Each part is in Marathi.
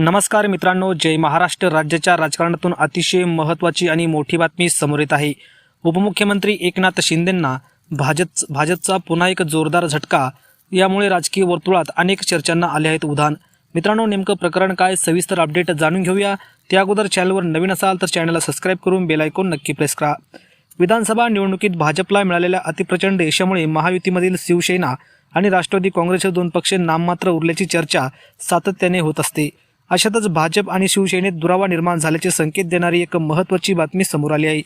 नमस्कार मित्रांनो जय महाराष्ट्र. राज्याच्या राजकारणातून अतिशय महत्त्वाची आणि मोठी बातमी समोर येत आहे. उपमुख्यमंत्री एकनाथ शिंदेंना भाजप भाजपचा पुन्हा एक जोरदार झटका यामुळे राजकीय वर्तुळात अनेक चर्चांना आले आहेत उधाण. मित्रांनो नेमकं प्रकरण काय सविस्तर अपडेट जाणून घेऊया. त्या अगोदर चॅनलवर नवीन असाल तर चॅनलला सबस्क्राईब करून बेल नक्की प्रेस करा. विधानसभा निवडणुकीत भाजपला मिळालेल्या अतिप्रचंड यशामुळे महायुतीमधील शिवसेना आणि राष्ट्रवादी काँग्रेसचे दोन पक्ष नाममात्र उरल्याची चर्चा सातत्याने होत असते. अशातच भाजप आणि शिवसेनेत दुरावा निर्माण झाल्याचे संकेत देणारी एक महत्त्वाची बातमी समोर आली आहे.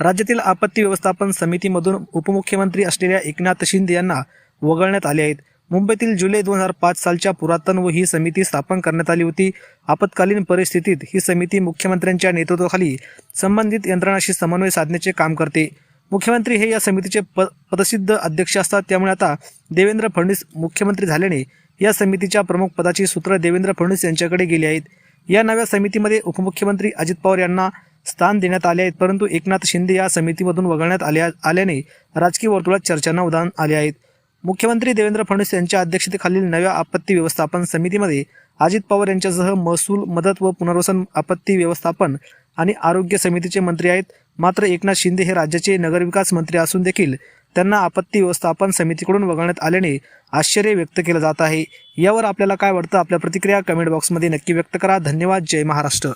राज्यातील आपत्ती व्यवस्थापन समितीमधून उपमुख्यमंत्री असलेल्या एकनाथ शिंदे यांना वगळण्यात आले आहेत. मुंबईतील जुलै दोन हजार पाच सालच्या पुरातन व ही समिती स्थापन करण्यात आली होती. आपत्कालीन परिस्थितीत ही समिती मुख्यमंत्र्यांच्या नेतृत्वाखाली संबंधित यंत्रणाशी समन्वय साधण्याचे काम करते. मुख्यमंत्री हे या समितीचे प पदसिद्ध अध्यक्ष असतात. त्यामुळे आता देवेंद्र फडणवीस मुख्यमंत्री झाल्याने या समितीच्या प्रमुख पदाची सूत्र देवेंद्र फडणवीस यांच्याकडे गेली आहेत. या नव्या समितीमध्ये उपमुख्यमंत्री अजित पवार यांना स्थान देण्यात आले आहेत परंतु एकनाथ शिंदे या समितीमधून वगळण्यात आल्या आल्याने राजकीय वर्तुळात चर्चांना उदाहरण आले आहेत. मुख्यमंत्री देवेंद्र फडणवीस यांच्या अध्यक्षतेखालील नव्या आपत्ती व्यवस्थापन समितीमध्ये अजित पवार यांच्यासह महसूल मदत व पुनर्वसन आपत्ती व्यवस्थापन आणि आरोग्य समितीचे मंत्री आहेत. मात्र एकनाथ शिंदे हे राज्याचे नगरविकास मंत्री असून देखील त्यांना आपत्ती व्यवस्थापन समितीकडून वगळण्यात आल्याने आश्चर्य व्यक्त केलं जात आहे. यावर आपल्याला काय वाटतं? आपल्या प्रतिक्रिया कमेंट बॉक्समध्ये नक्की व्यक्त करा. धन्यवाद. जय महाराष्ट्र.